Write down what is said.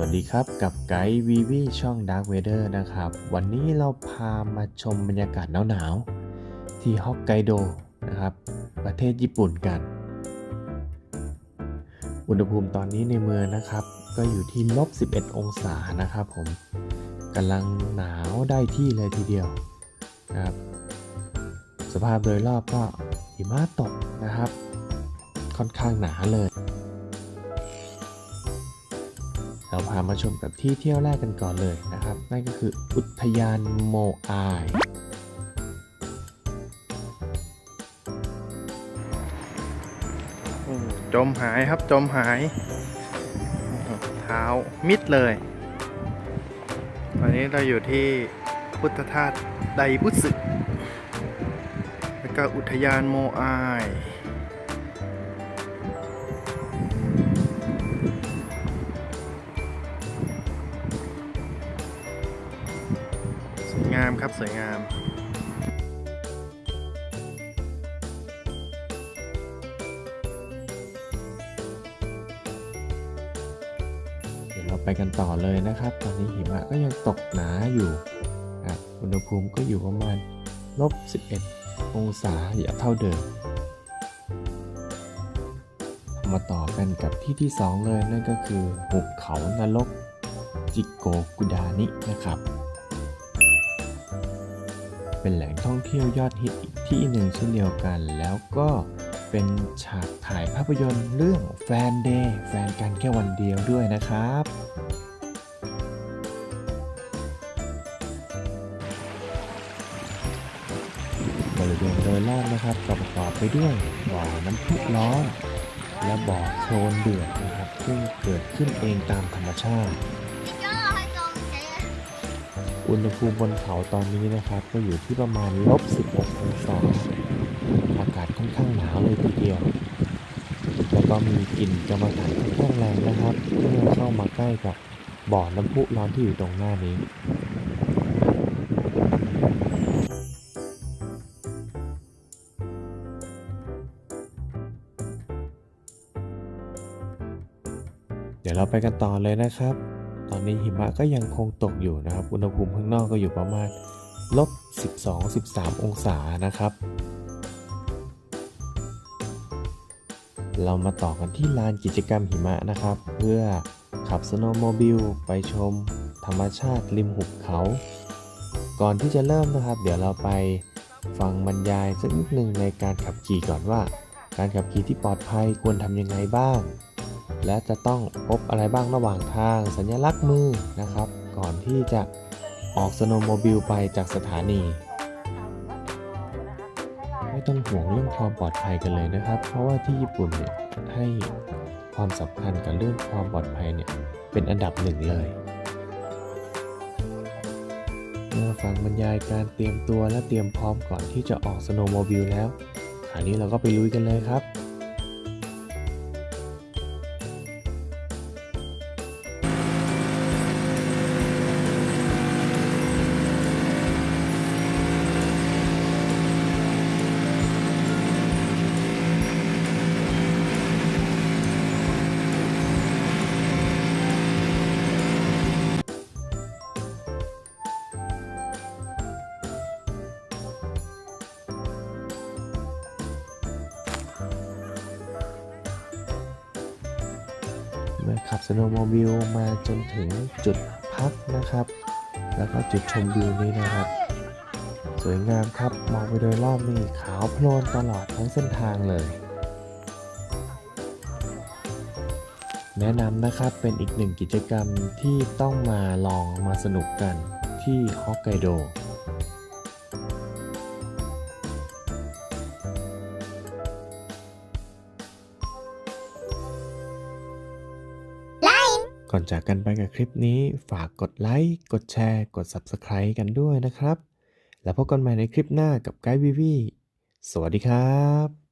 วัสดีครับกับไกด์วีวีช่อง Dark Weather นะครับ วันนี้เราพามาชมบรรยากาศหนาวๆ ที่ฮอกไกโดนะครับ ประเทศญี่ปุ่นกัน อุณหภูมิตอนนี้ในเมืองนะครับ ก็อยู่ที่ลบ 11 องศานะครับผมกำลังหนาวได้ที่เลยทีเดียวนะครับ สภาพโดยรอบก็หิมะตกนะครับ ค่อนข้างหนาเลย เราพามาชมกับที่เที่ยวแรกกันก่อนเลยนะครับ นั่นก็คืออุทยานโมอายจมหายครับจมหาย เท้ามิดเลยวันนี้เราอยู่ที่พุทธทาสไดบุสึแล้วก็อุทยานโมอายามครับสวยงามเดี๋ยวเราไปกันต่อเลยนะครับ ตอนนี้หิมะก็ยังตกหนาอยู่ครับอุณหภูมิก็อยู่ประมาณลบ 11 องศาอย่าเท่าเดิม มาต่อกันกับที่ที่ 2 เลยนั่นก็คือหุบเขานรกจิโกกุดานินะครับ เป็นแหล่งท่องเที่ยวยอดฮิตอีกที่หนึ่งเช่นเดียวกัน แล้วก็เป็นฉากถ่ายภาพยนตร์เรื่องแฟนเดย์แฟนกันแค่วันเดียวด้วยนะครับบริเวณโดยรอบนะครับก็ประกอบไปด้วยบ่อน้ำพุร้อนและบ่อโคลนเดือดนะครับ ซึ่งเกิดขึ้นเองตามธรรมชาติ อุณหภูมิบนเขาตอนนี้นะครับ ก็อยู่ที่ประมาณลบ 16องศาอากาศค่อนข้างหนาวเลยทีเดียว แล้วก็มีกลิ่นกรรมฐานค่อนข้างแรงนะครับเมื่อเข้ามาใกล้กับบ่อน้ำพุร้อนที่อยู่ตรงหน้านี้เดี๋ยวเราไปกันต่อเลยนะครับ ตอนนี้หิมะก็ยังคงตกอยู่นะครับ อุณหภูมิข้างนอกก็อยู่ประมาณลบ 12-13 องศานะครับ เรามาต่อกันที่ลานกิจกรรมหิมะนะครับ เพื่อขับสโนว์โมบิลไปชมธรรมชาติริมหุบเขา ก่อนที่จะเริ่มนะครับ เดี๋ยวเราไปฟังบรรยายสักนิดหนึ่งในการขับขี่ก่อนว่า การขับขี่ที่ปลอดภัยควรทำยังไงบ้าง และจะต้องพบอะไรบ้างระหว่างทางสัญลักษณ์มือนะครับ ก่อนที่จะออกสโนโมบิลไปจากสถานี ไม่ต้องห่วงเรื่องความปลอดภัยกันเลยนะครับ เพราะว่าที่ญี่ปุ่นเนี่ยให้ความสำคัญกับเรื่องความปลอดภัยเนี่ยเป็นอันดับหนึ่งเลยเมื่อฟังบรรยายการเตรียมตัวและเตรียมพร้อมก่อนที่จะออกสโนโมบิลแล้วคราวนี้เราก็ไปลุยกันเลยครับ ขับสโนว์โมบิลมาจนถึงจุดพักนะครับ แล้วก็จุดชมวิวนี้นะครับ สวยงามครับมองไปโดยรอบนี่ขาวโพลนตลอดทั้งเส้นทางเลย แนะนำนะครับเป็นอีกหนึ่งกิจกรรมที่ต้องมาลองมาสนุกกันที่ฮอกไกโด ก่อนจากกันไปกับคลิปนี้ฝากกดไลค์ กดแชร์ กด Subscribe กันด้วยนะครับ แล้วพบกันใหม่ในคลิปหน้ากับไกด์วิวีสวัสดีครับ